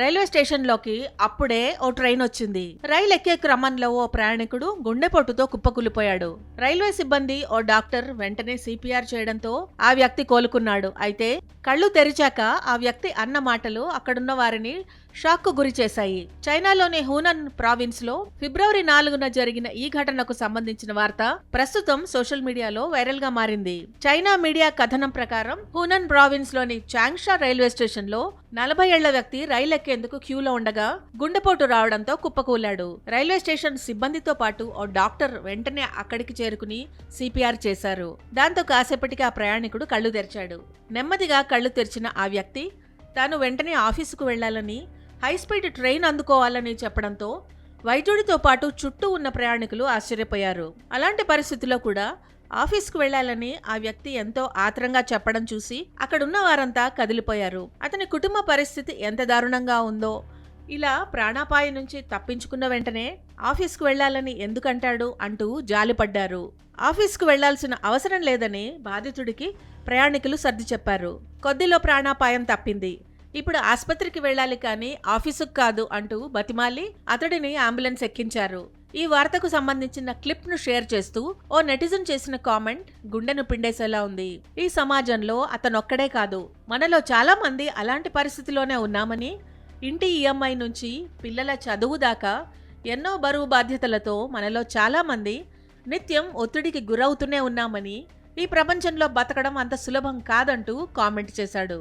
Railway స్టేషన్లోకి అప్పుడే ఓ train వచ్చింది. రైలు ఎక్కే క్రమంలో ఓ ప్రయాణికుడు గుండెపోటుతో కుప్పకూలిపోయాడు. రైల్వే సిబ్బంది ఓ డాక్టర్ వెంటనే సిపిఆర్ చేయడంతో ఆ వ్యక్తి కోలుకున్నాడు. అయితే కళ్ళు తెరిచాక ఆ వ్యక్తి అన్న మాటలు అక్కడున్న వారిని షాక్కు గురి చేశాయి. చైనాలోని హూనన్ ప్రావిన్స్లో ఫిబ్రవరి నాలుగున జరిగిన ఈ ఘటనకు సంబంధించిన వార్త ప్రస్తుతం సోషల్ మీడియాలో వైరల్గా మారింది. చైనా మీడియా కథనం ప్రకారం హూనన్ ప్రావిన్స్లోని చాంగ్షా రైల్వే స్టేషన్లో నలభై ఏళ్ళ వ్యక్తి రైలు ఎక్కేందుకు క్యూలో ఉండగా గుండెపోటు రావడంతో కుప్పకూలాడు. రైల్వే స్టేషన్ సిబ్బందితో పాటు ఓ డాక్టర్ వెంటనే అక్కడికి చేరుకుని సిపిఆర్ చేశారు. దాంతో కాసేపటికి ఆ ప్రయాణికుడు కళ్ళు తెరిచాడు. నెమ్మదిగా కళ్ళు తెరిచిన ఆ వ్యక్తి తాను వెంటనే ఆఫీసుకు వెళ్ళాలని హైస్పీడ్ ట్రైన్ అందుకోవాలని చెప్పడంతో వైద్యుడితో పాటు చుట్టూ ఉన్న ప్రయాణికులు ఆశ్చర్యపోయారు. అలాంటి పరిస్థితిలో కూడా ఆఫీస్కు వెళ్ళాలని ఆ వ్యక్తి ఎంతో ఆత్రంగా చెప్పడం చూసి అక్కడున్న వారంతా కదిలిపోయారు. అతని కుటుంబ పరిస్థితి ఎంత దారుణంగా ఉందో ఇలా ప్రాణాపాయం నుంచి తప్పించుకున్న వెంటనే ఆఫీస్కు వెళ్ళాలని ఎందుకంటాడు అంటూ జాలిపడ్డారు. ఆఫీస్కు వెళ్ళాల్సిన అవసరం లేదని బాధితుడికి ప్రయాణికులు సర్ది చెప్పారు. కొద్దిలో ప్రాణాపాయం తప్పింది. ఇప్పుడు ఆసుపత్రికి వెళ్ళాలి కానీ ఆఫీసుకు కాదు అంటూ బతిమాలి అతడిని అంబులెన్స్ ఎక్కించారు. ఈ వార్తకు సంబంధించిన క్లిప్ను షేర్ చేస్తూ ఓ నెటిజన్ చేసిన కామెంట్ గుండెను పిండేసేలా ఉంది. ఈ సమాజంలో అతనొక్కడే కాదు మనలో చాలా మంది అలాంటి పరిస్థితిలోనే ఉన్నామని ఇంటి ఈఎంఐ నుంచి పిల్లల చదువు దాకా ఎన్నో బరువు బాధ్యతలతో మనలో చాలా మంది నిత్యం ఒత్తిడికి గురవుతూనే ఉన్నామని ఈ ప్రపంచంలో బతకడం అంత సులభం కాదంటూ కామెంట్ చేశాడు.